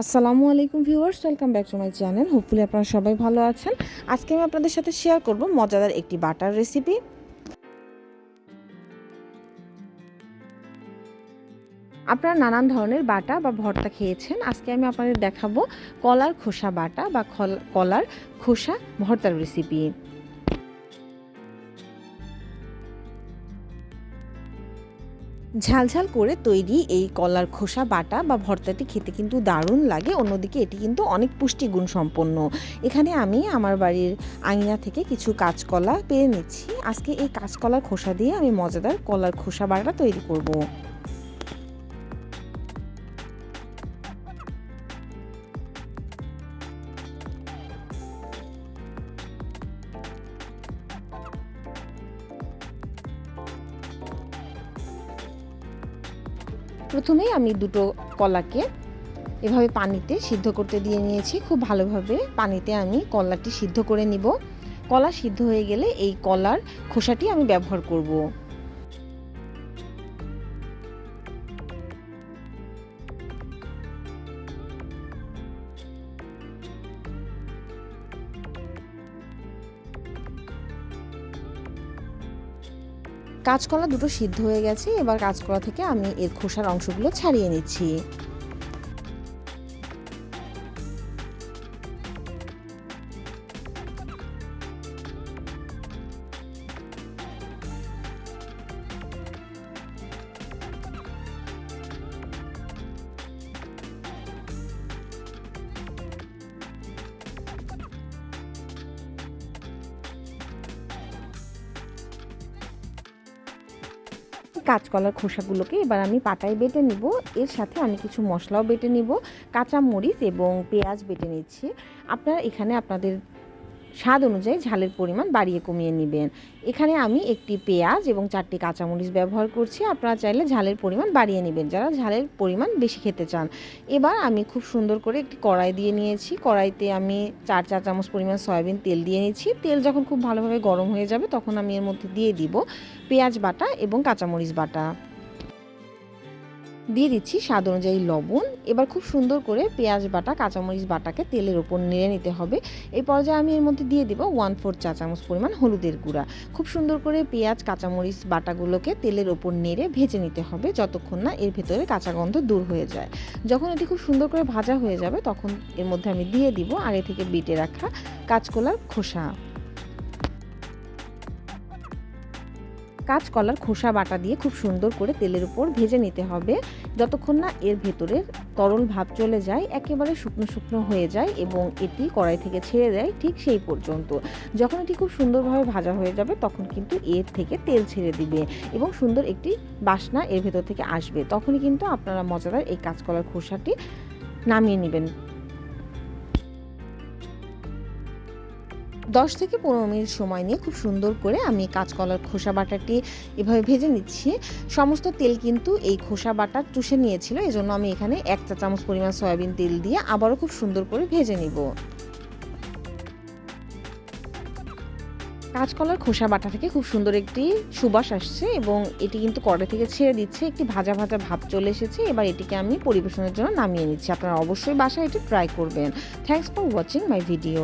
আসসালামু আলাইকুম viewers, welcome back to my channel. Hopefully আপনারা সবাই ভালো আছেন। আজকে আমি আপনাদের সাথে শেয়ার করব মজাদার একটি বাটার রেসিপি। আপনারা নানান ধরনের বাটা বা ভর্তা খেয়েছেন। আজকে আমি আপনাদের দেখাবো কলার খোসা বাটা বা কলার খোসা ভর্তার রেসিপি ঝালঝাল করে তৈরি এই কলার খোসা, বাটা বা ভর্তাটি খেতে কিন্তু দারুণ লাগে। অন্যদিকে এটি কিন্তু অনেক পুষ্টিগুণ সম্পন্ন এখানে আমি আমার বাড়ির আঙিনা থেকে কিছু কাঁচকলা পেয়ে নিচ্ছি। আজকে এই কাঁচকলার খোসা দিয়ে আমি মজাদার কলার খোসা বাটা তৈরি করব। প্রথমেই আমি দুটো কলাকে এভাবে পানিতে সিদ্ধ করতে দিয়ে নিয়েছি। খুব ভালোভাবে পানিতে আমি কলাটি সিদ্ধ করে নিব। কলা সিদ্ধ হয়ে গেলে এই কলার খোসাটি আমি ব্যবহার করব। কাঁচকলা দুটো সিদ্ধ হয়ে গেছে। এবার কাঁচকলা থেকে আমি এর খোসার অংশগুলো ছাড়িয়ে নিচ্ছি। কাঁচকলার খোসাগুলোকে এবার আমি পাটায় বেটে নিব। এর সাথে আমি কিছু মশলাও বেটে নিব। কাঁচা মরিচ এবং পেঁয়াজ বেটে নিচ্ছি। আপনারা এখানে আপনাদের স্বাদ অনুযায়ী ঝালের পরিমাণ বাড়িয়ে কমিয়ে নেবেন। এখানে আমি একটি পেঁয়াজ এবং চারটি কাঁচামরিচ ব্যবহার করছি। আপনারা চাইলে ঝালের পরিমাণ বাড়িয়ে নেবেন। যারা ঝালের পরিমাণ বেশি খেতে চান। এবার আমি খুব সুন্দর করে একটি কড়াই দিয়ে নিয়েছি। কড়াইতে আমি চার চা চামচ পরিমাণ সয়াবিন তেল দিয়ে নিয়েছি। তেল যখন খুব ভালোভাবে গরম হয়ে যাবে তখন আমি এর মধ্যে দিয়ে দিব পেঁয়াজ বাটা এবং কাঁচামরিচ বাটা। দিয়ে দিচ্ছি স্বাদ অনুযায়ী লবণ। এবার খুব সুন্দর করে পেঁয়াজ বাটা, কাঁচামরিচ বাটাকে তেলের ওপর নেড়ে নিতে হবে। এই পর্যায়ে আমি এর মধ্যে দিয়ে দেবো ওয়ান ফোর চা চামচ পরিমাণ হলুদের গুঁড়া। খুব সুন্দর করে পেঁয়াজ, কাঁচামরিচ বাটাগুলোকে তেলের ওপর নেড়ে ভেজে নিতে হবে যতক্ষণ না এর ভেতরে কাঁচা গন্ধ দূর হয়ে যায়। যখন এটি খুব সুন্দর করে ভাজা হয়ে যাবে, তখন এর মধ্যে আমি দিয়ে দিব আগে থেকে বেটে রাখা কাঁচকলার খোসা। কাঁচকলার খোসা বাটা দিয়ে খুব সুন্দর করে তেলের উপর ভেজে নিতে হবে। যতক্ষণ না এর ভেতরের তরল ভাব চলে যায়, একেবারে শুকনো শুকনো হয়ে যায় এবং এটি কড়াই থেকে ছেড়ে দেয় ঠিক সেই পর্যন্ত। যখন এটি খুব সুন্দরভাবে ভাজা হয়ে যাবে, তখন কিন্তু এর থেকে তেল ছেড়ে দিবে এবং সুন্দর একটি বাসনা এর ভেতর থেকে আসবে। তখনই কিন্তু আপনারা মজাদার এই কাঁচকলার খোসাটি নামিয়ে নেবেন। দশ থেকে পনেরো মিনিট সময় নিয়ে খুব সুন্দর করে আমি কাঁচকলার খোসা বাটাটি এভাবে ভেজে নিচ্ছি। সমস্ত তেল কিন্তু এই খোসা বাটা চুষে নিয়েছিল, এজন্য আমি এখানে এক চা চামচ পরিমাণ সয়াবিন তেল দিয়ে আবারও খুব সুন্দর করে ভেজে নিব। কাঁচকলার খোসা বাটা থেকে খুব সুন্দর একটি সুবাস আসছে এবং এটি কিন্তু কড়াই থেকে ছেড়ে দিচ্ছে, একটি ভাজা ভাজা ভাব চলে এসেছে। এবার এটিকে আমি পরিবেশনের জন্য নামিয়ে নিচ্ছি। আপনারা অবশ্যই বাসায় এটি ট্রাই করবেন। Thanks for watching my video